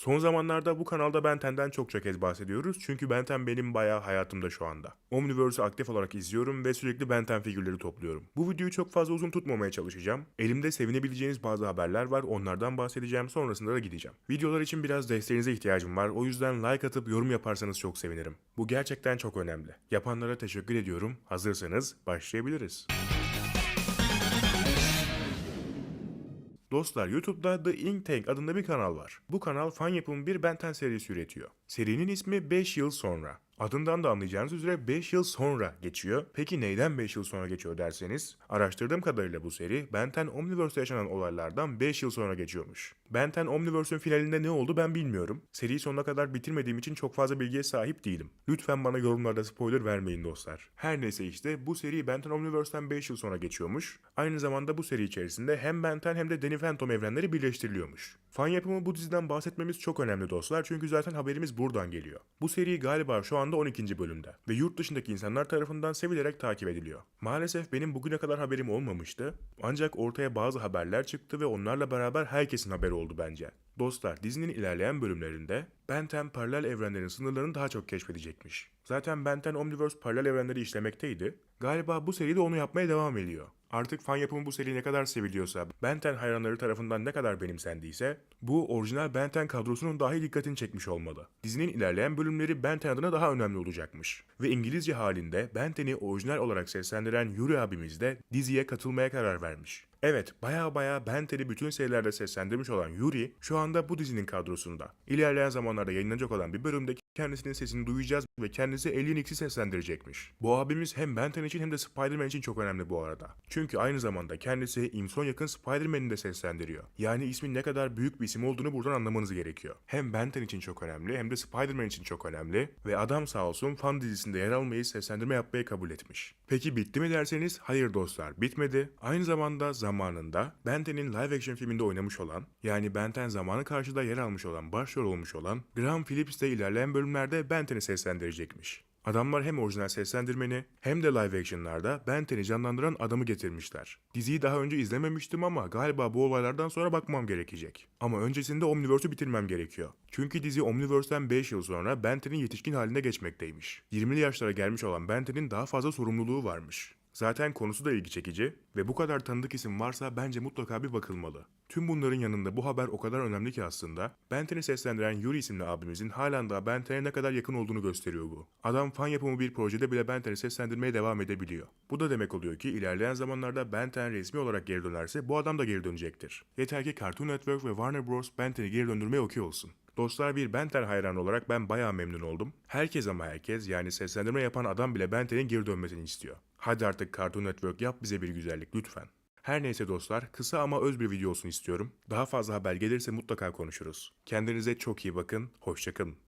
Son zamanlarda bu kanalda Ben 10'den çokça kez bahsediyoruz çünkü Ben 10 benim bayağı hayatımda şu anda. Omniverse'ü aktif olarak izliyorum ve sürekli Ben 10 figürleri topluyorum. Bu videoyu çok fazla uzun tutmamaya çalışacağım. Elimde sevinebileceğiniz bazı haberler var onlardan bahsedeceğim sonrasında da gideceğim. Videolar için biraz desteğinize ihtiyacım var o yüzden like atıp yorum yaparsanız çok sevinirim. Bu gerçekten çok önemli. Yapanlara teşekkür ediyorum. Hazırsanız başlayabiliriz. Dostlar YouTube'da The Ink Tank adında bir kanal var. Bu kanal fan yapımı bir Ben 10 serisi üretiyor. Serinin ismi 5 yıl sonra. Adından da anlayacağınız üzere 5 yıl sonra geçiyor. Peki neyden 5 yıl sonra geçiyor derseniz? Araştırdığım kadarıyla bu seri Ben 10 Omniverse'de yaşanan olaylardan 5 yıl sonra geçiyormuş. Ben 10 Omniverse'ün finalinde ne oldu ben bilmiyorum. Seriyi sonuna kadar bitirmediğim için çok fazla bilgiye sahip değilim. Lütfen bana yorumlarda spoiler vermeyin dostlar. Her neyse işte bu seri Ben 10 Omniverse'den 5 yıl sonra geçiyormuş. Aynı zamanda bu seri içerisinde hem Ben 10 hem de Danny Phantom evrenleri birleştiriliyormuş. Fan yapımı bu diziden bahsetmemiz çok önemli dostlar çünkü zaten haberimiz buradan geliyor. Bu seri galiba şu anda 12. bölümde ve yurt dışındaki insanlar tarafından sevilerek takip ediliyor. Maalesef benim bugüne kadar haberim olmamıştı ancak ortaya bazı haberler çıktı ve onlarla beraber herkesin haberi oldu bence. Dostlar dizinin ilerleyen bölümlerinde Ben 10 paralel evrenlerin sınırlarını daha çok keşfedecekmiş. Zaten Ben 10 Omniverse paralel evrenleri işlemekteydi. Galiba bu seride onu yapmaya devam ediyor. Artık fan yapımı bu seri ne kadar seviliyorsa, Ben 10 hayranları tarafından ne kadar benimsendiyse, bu orijinal Ben 10 kadrosunun dahi dikkatini çekmiş olmalı. Dizinin ilerleyen bölümleri Ben 10 adına daha önemli olacakmış. Ve İngilizce halinde Ben 10'i orijinal olarak seslendiren Yuri abimiz de diziye katılmaya karar vermiş. Evet, baya baya Ben 10'i bütün serilerde seslendirmiş olan Yuri şu anda bu dizinin kadrosunda. İlerleyen zamanlarda yayınlanacak olan bir bölümde kendisinin sesini duyacağız ve kendisi Alien X'i seslendirecekmiş. Bu abimiz hem Ben 10 için hem de Spider-Man için çok önemli bu arada. Çünkü aynı zamanda kendisi imson yakın Spider-Man'i de seslendiriyor. Yani ismin ne kadar büyük bir isim olduğunu buradan anlamanız gerekiyor. Hem Ben 10 için çok önemli hem de Spider-Man için çok önemli ve adam sağ olsun fan dizisinde yer almayı seslendirme yapmayı kabul etmiş. Peki bitti mi derseniz hayır dostlar bitmedi. Aynı zamanda zamanında Ben 10'in live action filminde oynamış olan yani Ben 10 zamanı karşıda yer almış olan başrol olmuş olan Graham Phillips de ilerleyen bölümlerde Ben 10'i seslendirecekmiş. Adamlar hem orijinal seslendirmeni hem de live action'larda Ben 10'i canlandıran adamı getirmişler. Diziyi daha önce izlememiştim ama galiba bu olaylardan sonra bakmam gerekecek. Ama öncesinde Omniverse'ü bitirmem gerekiyor. Çünkü dizi Omniverse'den 5 yıl sonra Ben 10'in yetişkin halinde geçmekteymiş. 20'li yaşlara gelmiş olan Ben 10'in daha fazla sorumluluğu varmış. Zaten konusu da ilgi çekici ve bu kadar tanıdık isim varsa bence mutlaka bir bakılmalı. Tüm bunların yanında bu haber o kadar önemli ki aslında Ben 10'i seslendiren Yuri isimli abimizin halen daha Ben 10'e ne kadar yakın olduğunu gösteriyor bu. Adam fan yapımı bir projede bile Ben 10'i seslendirmeye devam edebiliyor. Bu da demek oluyor ki ilerleyen zamanlarda Ben 10 resmi olarak geri dönerse bu adam da geri dönecektir. Yeter ki Cartoon Network ve Warner Bros. Ben 10'i geri döndürmeye okey olsun. Dostlar bir Benten hayranı olarak ben bayağı memnun oldum. Herkes ama herkes yani seslendirme yapan adam bile Benten'in geri dönmesini istiyor. Hadi artık Cartoon Network yap bize bir güzellik lütfen. Her neyse dostlar kısa ama öz bir video olsun istiyorum. Daha fazla haber gelirse mutlaka konuşuruz. Kendinize çok iyi bakın, hoşçakalın.